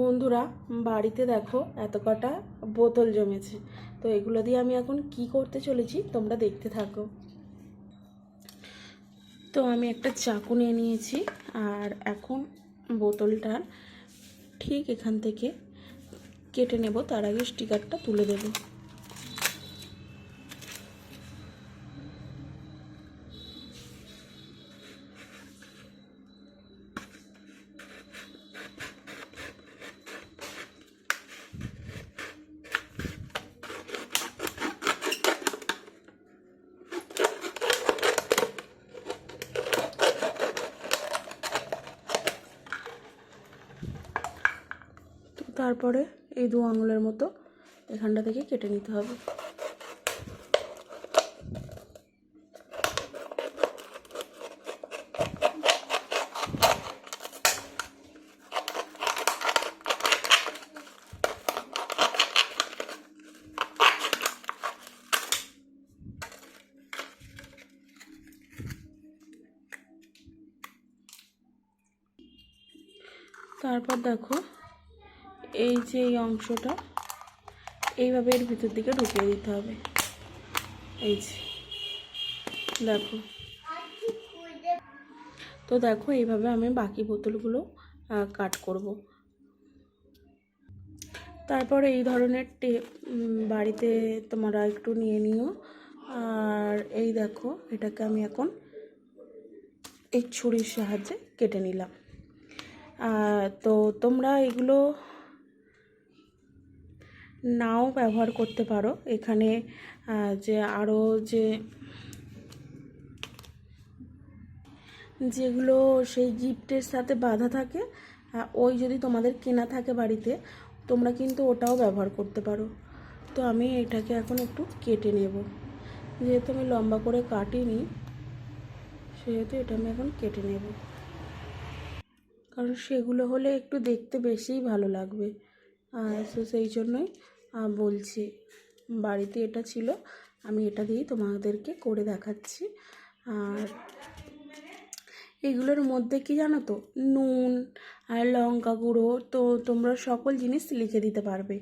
বন্ধুরা, বাড়িতে দেখো এত কটা বোতল জমেছে। তো এগুলো দিয়ে আমি এখন কি করতে চলেছি তোমরা দেখতে থাকো। তো আমি একটা চাকু নিয়ে নিয়েছি আর এখন বোতলটার ঠিক এখান থেকে কেটে নেব, তার আগে স্টিকারটা তুলে দেবো। তারপরে এই দু আঙুলের মতো এখানটা থেকে কেটে নিতে হবে। তারপর দেখো এই যে এই অংশটা, এইভাবে এর ভিতর দিকে ঢুকিয়ে দিতে হবে। এই যে, দেখো। তো দেখো, এইভাবে আমি বাকি বোতলগুলো কাট করব। তারপর এই ধরনের টেপ বাড়িতে তোমরা একটু নিয়ে নিও। আর এই দেখো, এটাকে আমি এখন এই ছুরির সাহায্যে কেটে নিলাম। তো তোমরা এগুলো নাও ব্যবহার করতে পারো। এখানে যে আরও যে, যেগুলো সেই গিফটের সাথে বাঁধা থাকে ওই যদি তোমাদের কেনা থাকে বাড়িতে, তোমরা কিন্তু ওটাও ব্যবহার করতে পারো। তো আমি এটাকে এখন একটু কেটে নেব। যেহেতু আমি লম্বা করে কাটিনি, সেহেতু এটা আমি এখন কেটে নেব। কারণ সেগুলো হলে একটু দেখতে বেশিই ভালো লাগবে। তো সেই জন্যই বলছি। বাড়িতে এটা ছিল, আমি এটা দিয়েই তোমাদেরকে করে দেখাচ্ছি। আর এগুলোর মধ্যে কি জানো তো? নুন আর লঙ্কা গুঁড়ো, তো তোমরা সকল জিনিস লিখে দিতে পারবে।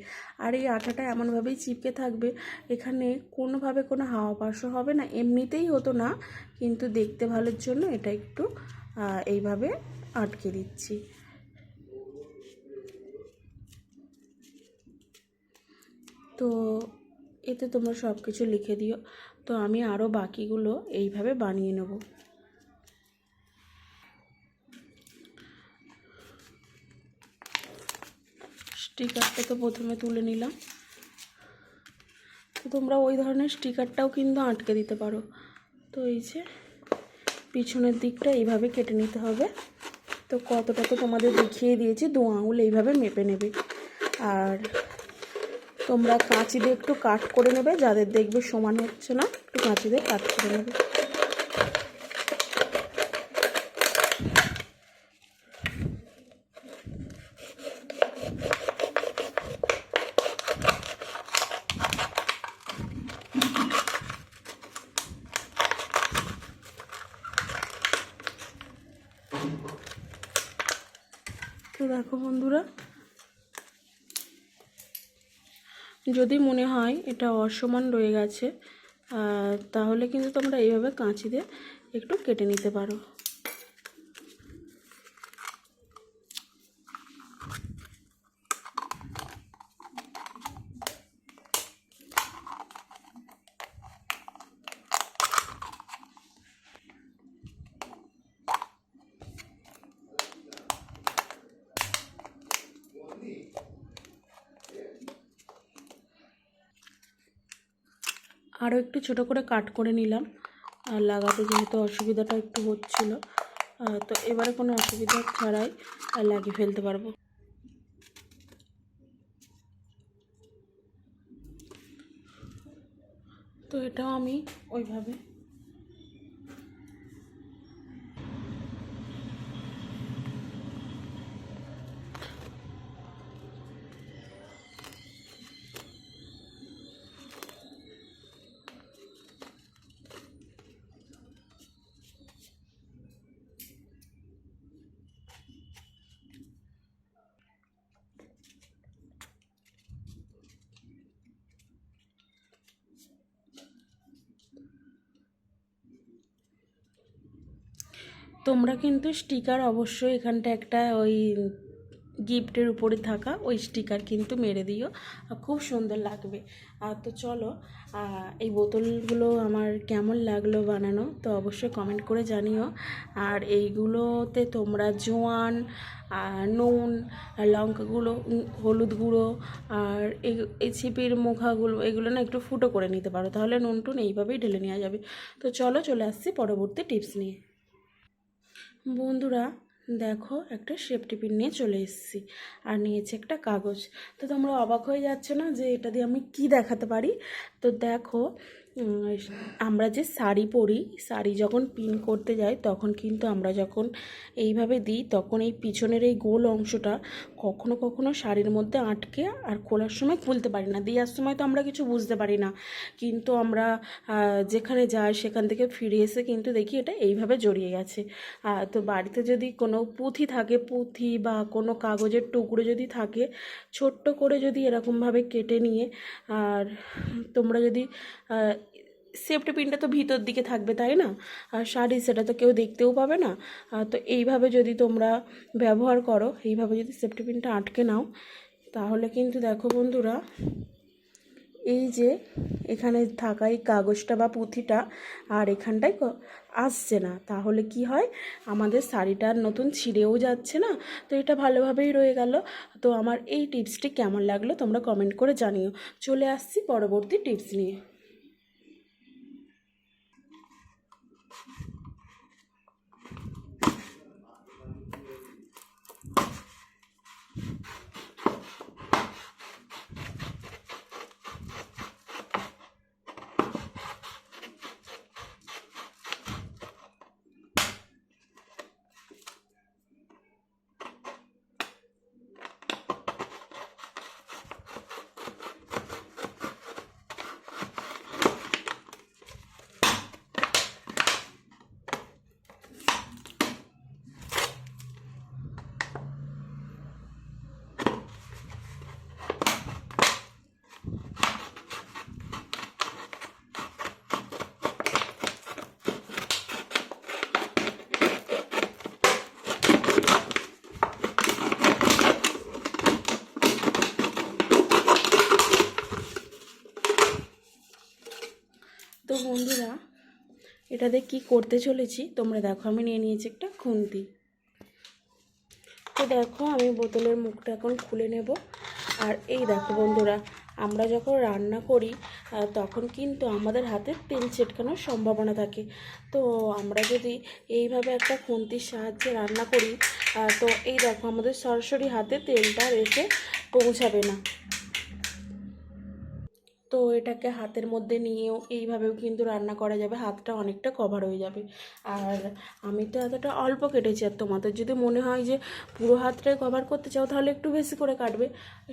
আর এই আটাটা এমনভাবেই চিপকে থাকবে, এখানে কোনোভাবে কোনো হাওয়া পাশও হবে না, এমনিতেই হতো না, কিন্তু দেখতে ভালোর জন্য এটা একটু এইভাবে আটকে দিচ্ছি। তো এতে তোমরা সব কিছু লিখে দিও। তো আমি আরও বাকিগুলো এইভাবে বানিয়ে নেব। স্টিকারটা তো প্রথমে তুলে নিলাম। তো তোমরা ওই ধরনের স্টিকারটাও কিন্তু আটকে দিতে পারো। তো এই যে পিছনের দিকটা এইভাবে কেটে নিতে হবে। তো কতটা তো তোমাদের দেখিয়ে দিয়েছি, দু আঙুল এইভাবে মেপে নেবে। আর তোমরা কাঁচি দিয়ে একটু কাট করে নেবে, যাদের দেখবে সমান হচ্ছে না, একটু কাঁচি দিয়ে কাট করে নেবে। তো দেখো বন্ধুরা যদি মনে হয় এটা অসমান রয়ে গেছে তাহলে কিন্তু তোমরা এইভাবে কাঁচি দিয়ে একটু কেটে নিতে পারো। আরও একটু ছোট করে কাট করে নিলাম। আর লাগাতে যেহেতু অসুবিধাটা একটু হচ্ছিল তো এবারে কোনো অসুবিধা ছাড়াই লাগিয়ে ফেলতে পারব। তো এটাও আমি ওইভাবে তোমরা কিন্তু স্টিকার অবশ্যই এখানটা একটা ওই গিফটের উপরে থাকা, ওই স্টিকার কিন্তু মেরে দিও। খুব সুন্দর লাগবে। আর তো চলো এই বোতলগুলো আমার কেমন লাগল বানানো, তো অবশ্যই কমেন্ট করে জানিও। আর এইগুলোতে তোমরা জোয়ান নুন লঙ্কা গুঁড়ো হলুদ গুঁড়ো, আর এই ছিপির মুখাগুলো, এগুলো না একটু ফুটো করে নিতে পারো। তাহলে নুন টুন এইভাবেই ঢেলে নেওয়া যাবে। তো চলো, চলে আসছি পরবর্তী টিপস নিয়ে। বন্ধুরা, দেখো একটা শেপ টিফিন নিয়ে চলে এসেছি। আর নিয়েছে একটা কাগজ। তো তোমরা অবাক হয়ে যাচ্ছে না যে এটা দিয়ে আমি কি দেখাতে পারি? তো দেখো আমরা যে শাড়ি পরি, শাড়ি যখন পিন করতে যাই, তখন কিন্তু আমরা যখন এইভাবে দিই, তখন এই পিছনের এই গোল অংশটা কখনো কখনো শাড়ির মধ্যে আটকে আর খোলার সময় খুলতে পারি না। দেওয়ার সময় তো আমরা কিছু বুঝতে পারি না। কিন্তু আমরা যেখানে যাই, সেখান থেকে ফিরে এসে কিন্তু দেখি এটা এইভাবে জড়িয়ে গেছে। তো বাড়িতে যদি কোনো পুঁথি থাকে, পুঁথি বা কোনো কাগজের টুকরো যদি থাকে, ছোট্ট করে যদি এরকমভাবে কেটে নিয়ে, আর তোমরা যদি সেফটি পিনটা তো ভিতর দিকে থাকবে, তাই না? আর শাড়ি সেটা তো কেউ দেখতেও পাবে না। তো এইভাবে যদি তোমরা ব্যবহার করো, এইভাবে যদি সেফটি পিনটা আটকে নাও, তাহলে কিন্তু দেখো বন্ধুরা, এই যে এখানে থাকা এই কাগজটা বা পুঁথিটা আর এখানটায় আসছে না। তাহলে কি হয়? আমাদের শাড়িটা নতুন ছিঁড়েও যাচ্ছে না। তো এটা ভালোভাবেই রয়ে গেল। তো আমার এই টিপসটি কেমন লাগল তোমরা কমেন্ট করে জানিও। চলে আসছি পরবর্তী টিপস নিয়ে তো বন্ধুরা এটাতে কি করতে চলেছি, তোমরা দেখো, আমি নিয়ে নিয়েছি একটা খুন্তি। তো দেখো, আমি বোতলের মুখটা এখন খুলে নেব। আর এই দেখো বন্ধুরা, আমরা যখন রান্না করি তখন কিন্তু আমাদের হাতে তেল ছিটকানোর সম্ভাবনা থাকে। তো আমরা যদি এইভাবে একটা খুন্তির সাহায্যে রান্না করি তো এই দেখো, আমাদের সরাসরি হাতে তেলটা রেখে পৌঁছাবে না। তো এটাকে হাতের মধ্যে নিয়েও এইভাবেও কিন্তু রান্না করা যাবে, হাতটা অনেকটা কভার হয়ে যাবে। আর আমি তো এতটা অল্প কেটেছি, আর তোমাদের যদি মনে হয় যে পুরো হাতটাই কভার করতে চাও, তাহলে একটু বেশি করে কাটবে।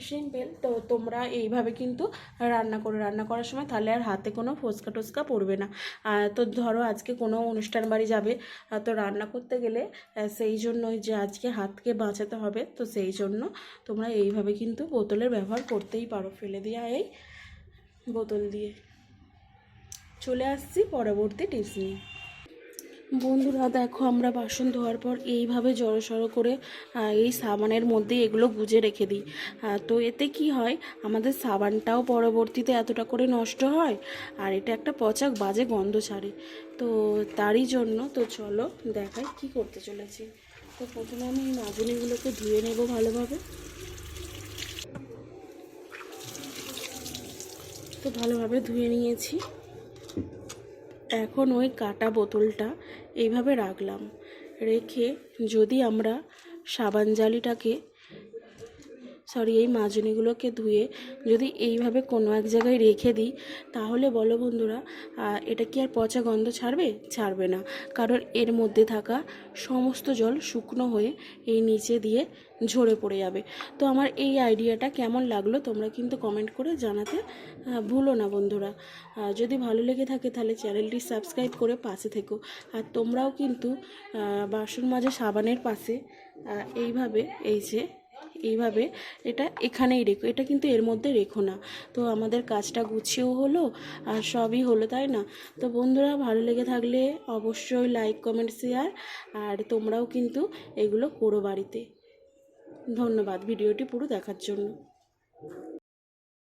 সিম্পল তো তোমরা এইভাবে কিন্তু রান্না করে, রান্না করার সময় তাহলে আর হাতে কোনো ফোসকা টোসকা পড়বে না। আর তো ধরো আজকে কোনো অনুষ্ঠান বাড়ি যাবে তো রান্না করতে গেলে সেই জন্যই যে আজকে হাতকে বাঁচাতে হবে, তো সেই জন্য তোমরা এইভাবে কিন্তু বোতলের ব্যবহার করতেই পারো। ফেলে দেওয়া এই বোতল দিয়ে। চলে আসছি পরবর্তী টিপস নিয়ে। বন্ধুরা, দেখো আমরা বাসন ধোয়ার পর এইভাবে জড়সড়ো করে এই সাবানের মধ্যে এগুলো গুজে রেখে দিই। তো এতে কি হয়, আমাদের সাবানটাও পরবর্তীতে এতটা করে নষ্ট হয়, আর এটা একটা পচাক বাজে গন্ধ ছাড়ে। তো তারই জন্য, তো চলো দেখাই কি করতে চলেছি। তো প্রথমে আমি এই মাজনিগুলোকে ধুয়ে নেব ভালোভাবে। তো ভালোভাবে ধুয়ে নিয়েছি। এখন ওই কাটা বোতলটা এইভাবে রাখলাম। রেখে যদি আমরা সাবান জালিটাকে সরি, এই মাজনিগুলোকে ধুয়ে যদি এইভাবে কোনো এক জায়গায় রেখে দিই, তাহলে বলো বন্ধুরা এটা কি আর পচা গন্ধ ছাড়বে? ছাড়বে না। কারণ এর মধ্যে থাকা সমস্ত জল শুকনো হয়ে এই নিচে দিয়ে ঝরে পড়ে যাবে। তো আমার এই আইডিয়াটা কেমন লাগল তোমরা কিন্তু কমেন্ট করে জানাতে ভুলো না বন্ধুরা। যদি ভালো লেগে থাকে তাহলে চ্যানেলটি সাবস্ক্রাইব করে পাশে থেকো। আর তোমরাও কিন্তু বাসন মাজা সাবানের পাশে এইভাবে এই যে এইভাবে এটা এখানেই রেখো। এটা কিন্তু এর মধ্যে রেখো না। তো আমাদের কাজটা গুছিয়েও হলো আর সবই হলো, তাই না? তো বন্ধুরা, ভালো লেগে থাকলে অবশ্যই লাইক কমেন্ট শেয়ার আর তোমরাও কিন্তু এগুলো করো বাড়িতে। ধন্যবাদ। ভিডিওটি পুরো দেখার জন্য।